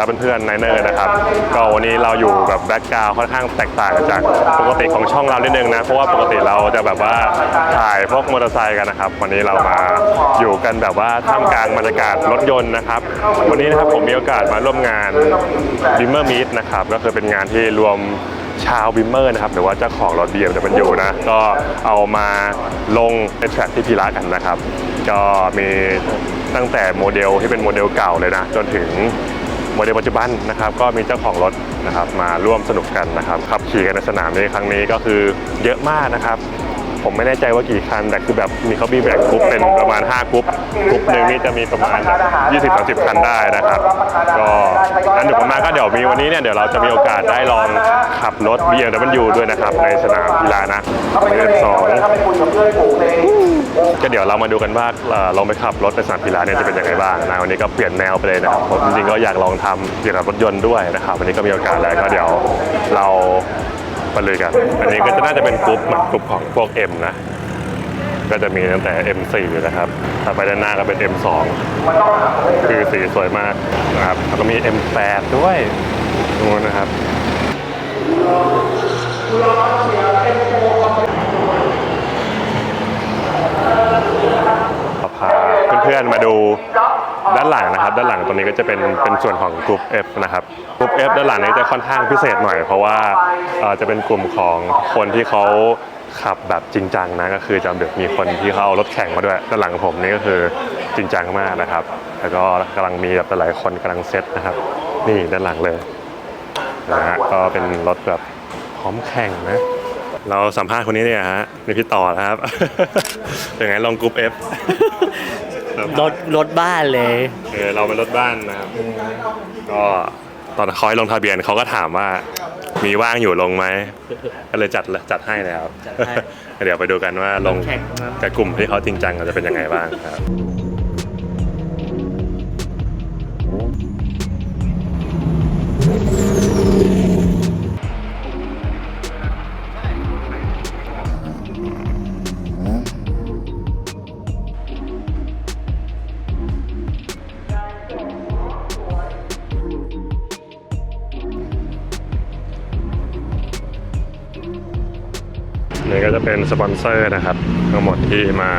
นะครับเพื่อนๆไนเนอร์นะครับก็วันนี้เราอยู่แบบแบ็กกราวค่อนข้างแตกต่างจากปกติของช่องเรานิดนึงนะ เพราะว่าปกติเราจะแบบว่าถ่ายพวกมอเตอร์ไซค์กันนะครับ วันนี้เรามาอยู่กันแบบว่าท่ามกลางบรรยากาศรถยนต์นะครับ วันนี้นะครับผมมีโอกาสมาร่วมงาน b ิมเมอร์มีนะครับก็คือเป็นงานที่รวมชาวบิมเมอร์นะครับหรือว่าเจ้าของรถเบียร์จะเป็นอยู่นะ ก็เอามาลงในแทร็กที่พีระกันนะครับ ก็มีตั้งแต่โมเดลที่เป็นโมเดลเก่าเลยนะ จนถึง มเดลปัจจุบันนะครับก็มีเจ้าของรถนะครับมาร่วมสนุกกันนะครับขับขี่กันในสนามในครั้งนี้ก็คือเยอะมากนะครับ ผมไม่แน่ใจว่ากี่คัน แต่คือแบบมีเขามีแบ่งกรุ๊ปเป็นประมาณ 5กรุ๊ปกรุ๊ปหนึ่งนี่จะมีประมาณแบบ20-30 คันได้นะครับ ก็อันนึ่งประมาณก็เดี๋ยวมีวันนี้เนี่ยเดี๋ยวเราจะมีโอกาสได้ลองขับรถ BMW ด้วยนะครับ ในสนามกีฬานะเดือนสองก็เดี๋ยวเรามาดูกันว่าเออลองไปขับรถในสนามกีฬาเนี่ยจะเป็นยังไงบ้างนะวันนี้ก็เปลี่ยนแนวไปเลยนะครับผมจริงๆก็อยากลองทำเกี่ยวกับรถยนต์ด้วยนะครับ วันนี้ก็มีโอกาสแล้วก็เดี๋ยวเรา ไปเลยกัน อันนี้ก็จะน่าจะเป็นกลุ่มเหมือนกลุ่มของพวก M นะ ก็จะมีตั้งแต่ M4 นะครับถ้าไปด้านหน้าก็เป็น M2 คือสีสวยมากนะครับ แล้วก็มี M8 ด้วยงนู้นนะครับพาเพื่อนๆมาดู ด้านหลังนะครับ ด้านหลังตรงนี้ก็จะเป็นเป็นส่วนของกลุ่ม F นะครับกลุ่ม F ด้านหลังนี้จะค่อนข้างพิเศษหน่อย เพราะว่าจะเป็นกลุ่มของคนที่เขาขับแบบจริงจังนะก็คือจะมีคนที่เขาเอารถแข่งมาด้วยด้านหลังผมนี่ก็คือจริงจังมากนะครับ แล้วก็กำลังมีแบบหลายคนกำลังเซตนะครับ นี่ด้านหลังเลยนะฮะก็เป็นรถแบบพร้อมแข่งนะเราสัมภาษณ์คนนี้เนี่ยฮะนี่พี่ต่อนะครับ เป็นไงลองกรุ๊ป F รถรถบ้านเลย เออเราเป็นรถบ้านนะครับ ก็ตอนคอยลงทะเบียนเขาก็ถามว่า มีว่างอยู่ลงไหมก็เลยจัดจัดให้แล้วจัดให้ เดี๋ยวไปดูกันว่าลงแข่งครับกับกลุ่มที่เขาจริงจังจะเป็นยังไงบ้างครับ จะเป็นสปอนเซอร์นะครับ ทั้งหมดที่มา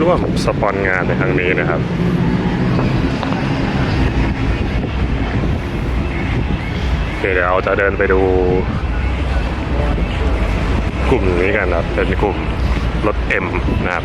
ร่วมสปอนงานในครั้งนี้นะครับเดี๋ยวเราจะเดินไปดู กลุ่มนี้กันนะครับ เป็นกลุ่มรถ M นะครับ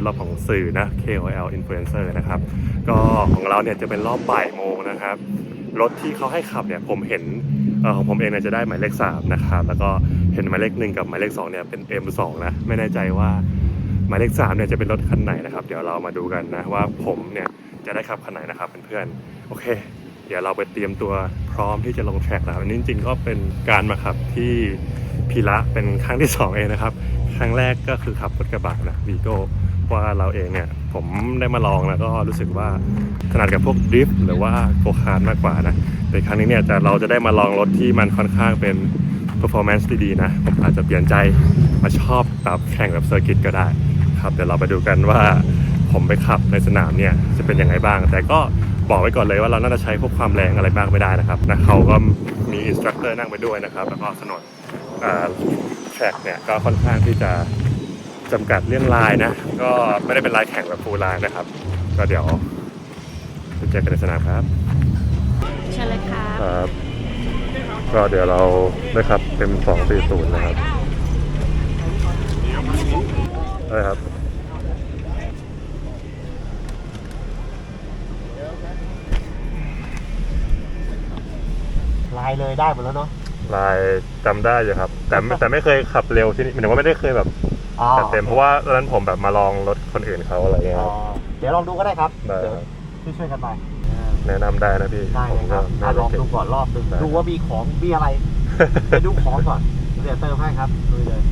เป็นรอบของสื่อนะ KOL influencer นะครับ ก็ของเราเนี่ยจะเป็นรอบบ่ายโมงนะครับ รถที่เขาให้ขับเนี่ยผมเห็นอของผมเองเนี่ยจะได้หมายเลข3นะครับแล้วก็เห็นหมายเลขหนึ่งกับหมายเลข2เนี่ยเป็น M2 นะไม่แน่ใจว่าหมายเลข3เนี่ยจะเป็นรถคันไหนนะครับ เดี๋ยวเรามาดูกันนะว่าผมเนี่ยจะได้ขับคันไหนนะครับเพื่อนๆโอเค เดี๋ยวเราไปเตรียมตัวพร้อมที่จะลงแทร็กแล้วอันนี้จริงๆก็เป็นการมาขับที่พีระเป็นครั้งที่สองเองนะครับครั้งแรกก็คือขับรถกระบะนะวีโก้ ว่าเราเองเนี่ย ผมได้มาลองแล้วก็รู้สึกว่าถนัดกับพวกดริฟต์หรือว่าโกคาร์มากกว่านะแต่ครั้งนี้เนี่ยจะเราจะได้มาลองรถที่มันค่อนข้างเป็น performance ที่ดีนะ ผมอาจจะเปลี่ยนใจมาชอบแบบแข่งแบบเซอร์กิตก็ได้ครับเดี๋ยวเราไปดูกันว่าผมไปขับในสนามเนี่ยจะเป็นยังไงบ้าง แต่ก็บอกไว้ก่อนเลยว่าเราน่าจะใช้พวกความแรงอะไรบ้างไม่ได้นะครับนะเขาก็มีอินสตรัคเตอร์นั่งไปด้วยนะครับ แล้วก็สนดแทร็กเนี่ยก็ค่อนข้างที่จะ จำกัดเรื่องลายนะ ก็ไม่ได้เป็นลายแข่งแบบฟูลลายนะครับ ก็เดี๋ยวไปเจอกันในสนามครับเชิญเลยค่ะครับ ก็เดี๋ยวเราได้ครับเต็มสองสี่ศูนย์นะครับได้ครับลายเลยได้หมดแล้วเนาะลายจำได้อยู่ครับ แต่ไม่แต่ไม่เคยขับเร็วที่นี่หมายถึงว่าไม่ได้เคยแบบอ๋อ จัดเต็มเพราะว่าตอนนั้นผมแบบมาลองรถคนอื่นเขาอะไรเงี้ยอ๋คอรับเดี๋ยวลองดูก็ได้ครับได้เดี๋ยวครับช่วยๆกันไปแนะนำได้นะพี่ได้ผเลมยคก็รับน่าอะจะลองเก่งดูก่อนรอบหนึงได้ดูว่ามีของมีอะไรไปดูของก่อนเดี๋ยวเติมให้ครับดูเลย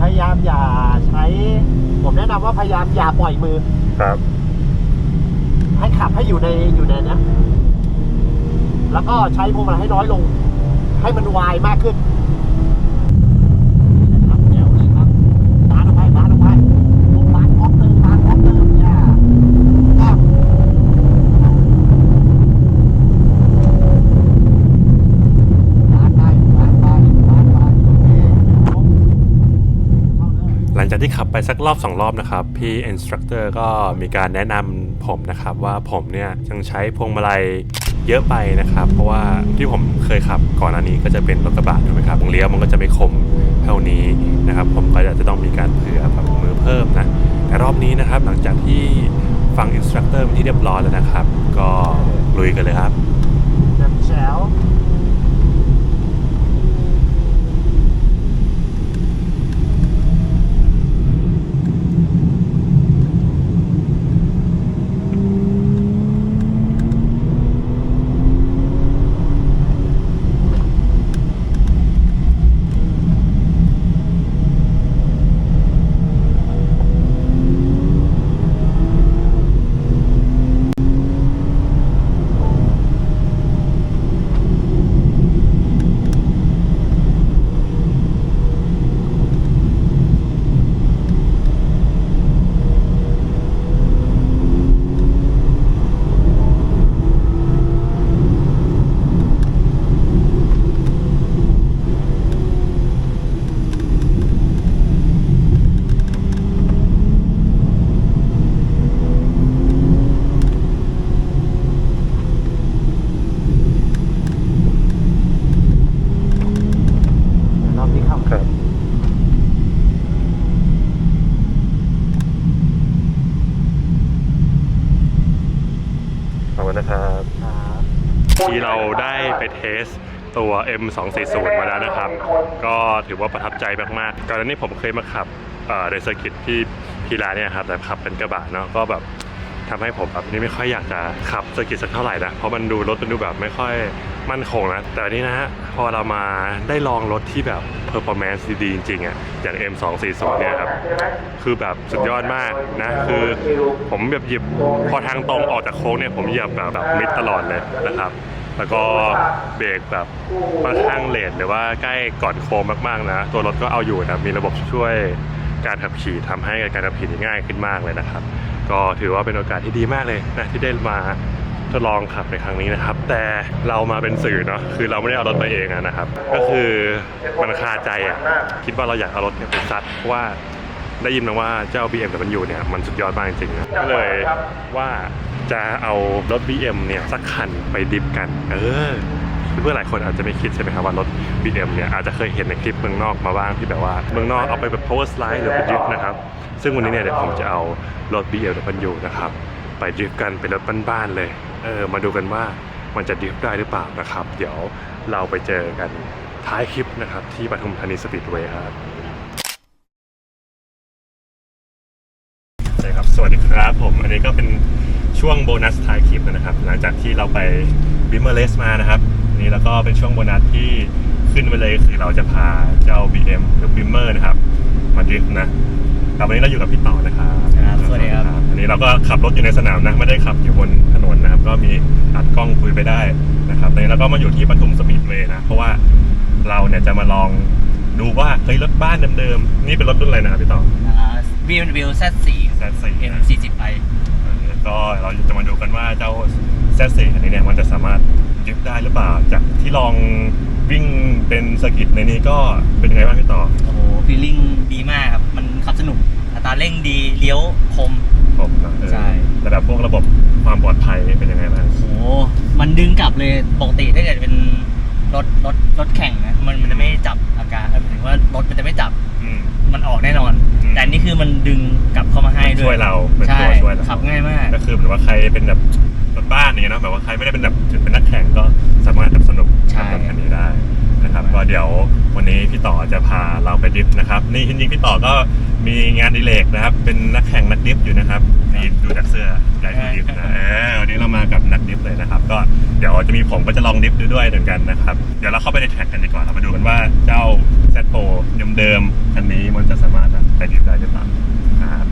พยายามอย่าใช้ ผมแนะนำว่าพ ยายามอย่าปล่อยมือ ครับ ให้ขับให้อยู่ในอยู่ในเนี้ยแล้วก็ใช้พวงมาลัยให้น้อยลง ให้มันวายมากขึ้นนะครับเดี๋ยวเลยครับบานออกไปบานออกไปลงบานออกเติมบานออกเติมเนี่ยก็บานไปบานไปบานไปโอเคเข้าเลย หลังจากที่ ขับไปสักรอบสองรอบนะครับ พี่อินสตรัคเตอร์ก็มีการแนะนำผมนะครับว่าผมเนี่ยยังใช้พวงมาลัยเยอะไปนะครับ เพราะว่าที่ผมเคยขับก่อนหน้านี้ก็จะเป็นรถกระบะถูกไหมครับวงเลี้ยวมันก็จะไม่คมเท่านี้นะครับ ผมก็อาจจะต้องมีการเผื่อแบบมือเพิ่มนะแต่รอบนี้นะครับหลังจากที่ฟังอินสตรัคเตอร์ที่เรียบร้อยแล้วนะครับ ก็ลุยกันเลยครับแจ่มแจ๋ว เดี๋ยวรอบนี้ครับ ครับขอบคุณนะครับ ครับ ที่เราได้ไป เทสตัว M240 มาแล้วนะครับ ก็ถือว่าประทับใจมากๆก่อนหน้านี้ผมเคยมาขับเอ่อในเซอร์กิตที่พีลาเนี่ยครับแต่ขับเป็นกระบะเนาะก็แบบทำให้ผมแบบนี่ไม่ค่อยอยากจะขับเซอร์กิตสักเท่าไหร่นะ เพราะมันดูรถมันดูแบบไม่ค่อยมั่นคงนะ แต่นี้นะฮะ พอเรามาได้ลองรถที่แบบ performance ดีๆจริงๆอะ อย่าง M240 เนี่ยครับ คือแบบสุดยอดมากนะ คือผมแบบหยิบพอทางตรงออกจากโค้งเนี่ยผมเหยียบแบบแบบมิดตลอดเลยนะครับ แล้วก็เบรกแบบค่อนข้างเลนหรือว่าใกล้ก่อนโค้งมากๆนะ ตัวรถก็เอาอยู่นะมีระบบช่วยการขับขี่ทำให้การขับขี่ง่ายขึ้นมากเลยนะครับ ก็ถือว่าเป็นโอกาสที่ดีมากเลยนะที่ได้มาทดลองขับในครั้งนี้นะครับ แต่เรามาเป็นสื่อเนาะคือเราไม่ได้เอารถมาเองนะครับ ก็คือมันคาใจอะคิดว่าเราอยากเอารถเนี่ยไปซัดเพราะว่า ได้ยินมาว่าเจ้า BMW เนี่ยมันสุดยอดมากจริงๆนะก็เลยว่าจะเอารถ BM เนี่ยสักคันไปดิฟกัน เออเพื่อนหลายคนอาจจะไม่คิดใช่ไหมครับว่ารถ BM เนี่ยอาจจะเคยเห็นในคลิปเมืองนอกมาบ้างที่แบบว่าเมืองนอกเอาไปแบบ power slide หรือไปดริฟต์นะครับ ซึ่งวันนี้เนี่ยเดี๋ยวผมจะเอารถ BMW นะครับไปดริฟต์กันเป็นรถบ้านๆเลย เออมาดูกันว่ามันจะดริฟต์ได้หรือเปล่านะครับ เดี๋ยวเราไปเจอกันท้ายคลิปนะครับที่ปทุมธานีสปีดเวย์ครับ ใช่ครับ สวัสดีครับผม อันนี้ก็เป็นช่วงโบนัสท้ายคลิปนะครับ หลังจากที่เราไปบิมเมอร์เลสมานะครับอันนี้แล้วก็เป็นช่วงโบนัสที่ขึ้นไปเลยคือเราจะพาเจ้า BM หรือบิมเมอร์นะครับ มาดริฟต์นะครับวันนี้เราอยู่กับพี่ต่อนะครับครับสวัสดีครับ อันนี้เราก็ขับรถอยู่ในสนามนะ ไม่ได้ขับอยู่บนถนนนะครับ ก็มีอัดกล้องคุยไปได้นะครับตอนนี้เราก็มาอยู่ที่ปทุมสปีดเวย์นะ เพราะว่าเราเนี่ยจะมาลอง ดูว่าเฮ้ยรถบ้านเดิมๆนี่เป็นรถรุ่นอะไรนะครับพี่ต่อ BMW Z4 Z4 M 40 i ก็เราจะมาดูกันว่าเจ้า Z4 อันนี้เนี่ยมันจะสามารถยึดได้หรือเปล่า จากที่ลองวิ่งเป็นสกิตในนี้ก็เป็นยังไงบ้างพี่ต่อโอ้โหฟีลลิ่งดีมากครับ มันขับสนุก อัตราเร่งดี เลี้ยวคม ผมนะเออใช่ แต่แบบพวกระบบความปลอดภัยเป็นยังไงบ้าง โอ้โหมันดึงกลับเลย ปกติถ้าเกิดเป็น รถรถรถแข่งนะมันมันจะไม่จับอาการหมายถึงว่ารถมันจะไม่จับอืม มันออกแน่นอน อืม แต่อันนี่คือมันดึงกลับเข้ามาให้ด้วยช่วยเราเป็นใช่ตัวช่วยเราขับง่ายมาก ก็คือเหมือนว่าใครเป็นแบบรถบ้านเนี่ยเนาะแบบว่าใครไม่ได้เป็นแบบถึงเป็นนักแข่งก็สามารถแบบสนุกใช่ กับรถคันนี้ได้นะครับก็เดี๋ยววันนี้พี่ต่อจะพาเราไปดริฟต์นะครับ นี่จริงๆพี่ต่อก็ มีงานอดิเลกนะครับ เป็นนักแข่งนักดริฟต์อยู่นะครับนี่ดูจากเสื้อได้ดูดริฟต์นะเออวันนี้เรามากับนักดริฟต์เลยนะครับ ก็เดี๋ยวจะมีผมก็จะลองดริฟต์ดูด้วยเหมือนกันนะครับ เดี๋ยวเราเข้าไปในแท็กกันดีกว่าเรามาดูกันว่าเจ้า Z4 เดิมๆคันนี้มันจะสามารถแบบไปดริฟต์ได้หรือเปล่าครับ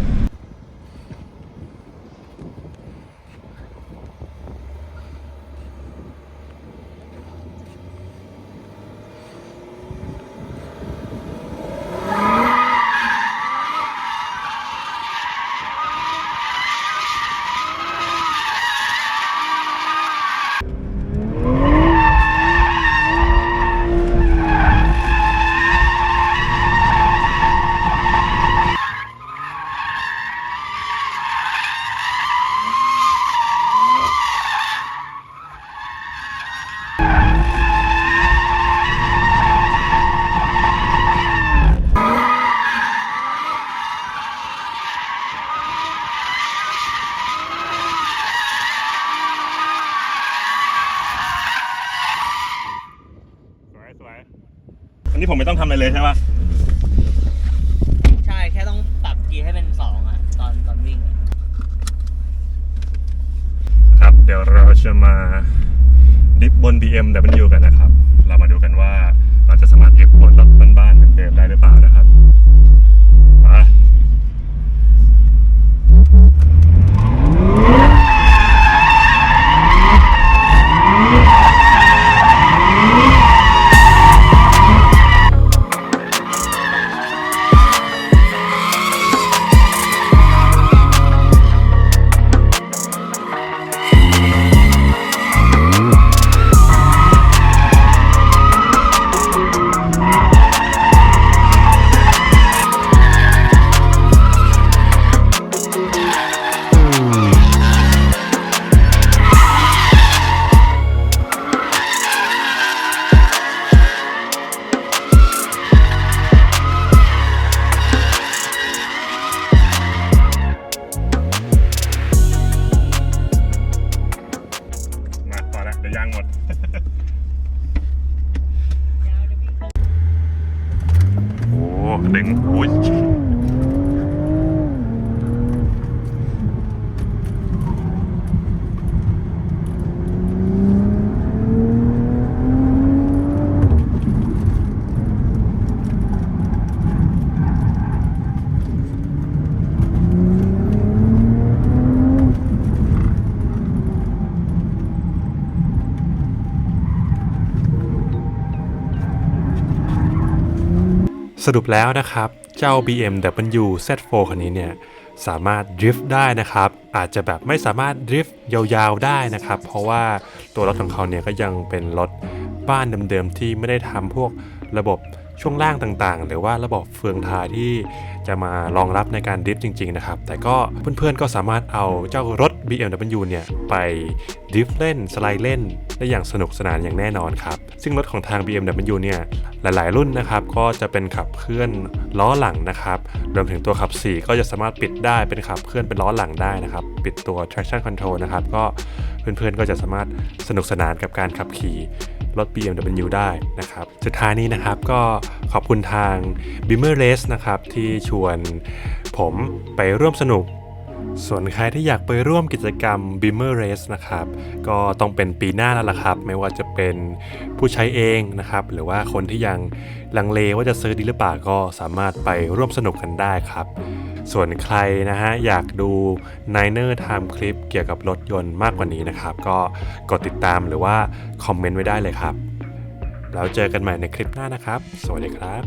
สวยสวยอันนี้ผมไม่ต้องทำอะไร เลยใช่ปะ โอ้ สรุปแล้วนะครับ เจ้า BMW Z4 คันนี้เนี่ยสามารถดริฟต์ได้นะครับ อาจจะแบบไม่สามารถดริฟต์ยาวๆได้นะครับ เพราะว่าตัวรถของเขาเนี่ยก็ยังเป็นรถบ้านเดิมๆที่ไม่ได้ทำพวกระบบ ช่วงล่างต่างๆ หรือว่าระบบเฟืองท้ายที่จะมารองรับในการดริฟต์จริง ๆ นะครับ แต่ก็เพื่อนๆก็สามารถเอาเจ้ารถ BMW เนี่ย ไปดริฟต์เล่น สไลด์เล่น ได้อย่างสนุกสนานอย่างแน่นอนครับ ซึ่งรถของทาง BMW เนี่ย หลายๆ รุ่นนะครับ ก็จะเป็นขับเคลื่อนล้อหลังนะครับ รวมถึงตัวขับ 4 ก็จะสามารถปิดได้เป็นขับเคลื่อนเป็นล้อหลังได้นะครับ ปิดตัว traction control นะครับ ก็เพื่อนๆก็จะสามารถสนุกสนานกับการขับขี่ รถ BMW ได้นะครับ สุดท้ายนี้นะครับก็ขอบคุณทาง Beamer Race นะครับที่ชวนผมไปร่วมสนุก ส่วนใครที่อยากไปร่วมกิจกรรม Beamer Race นะครับก็ต้องเป็นปีหน้าแล้วล่ะครับ ไม่ว่าจะเป็นผู้ใช้เองนะครับ หรือว่าคนที่ยังลังเลว่าจะซื้อดีหรือเปล่าก็สามารถไปร่วมสนุกกันได้ครับ ส่วนใครนะฮะอยากดู Niner Time คลิปเกี่ยวกับรถยนต์มากกว่านี้นะครับ ก็กดติดตามหรือว่าคอมเมนต์ไว้ได้เลยครับ แล้วเจอกันใหม่ในคลิปหน้านะครับ สวัสดีครับ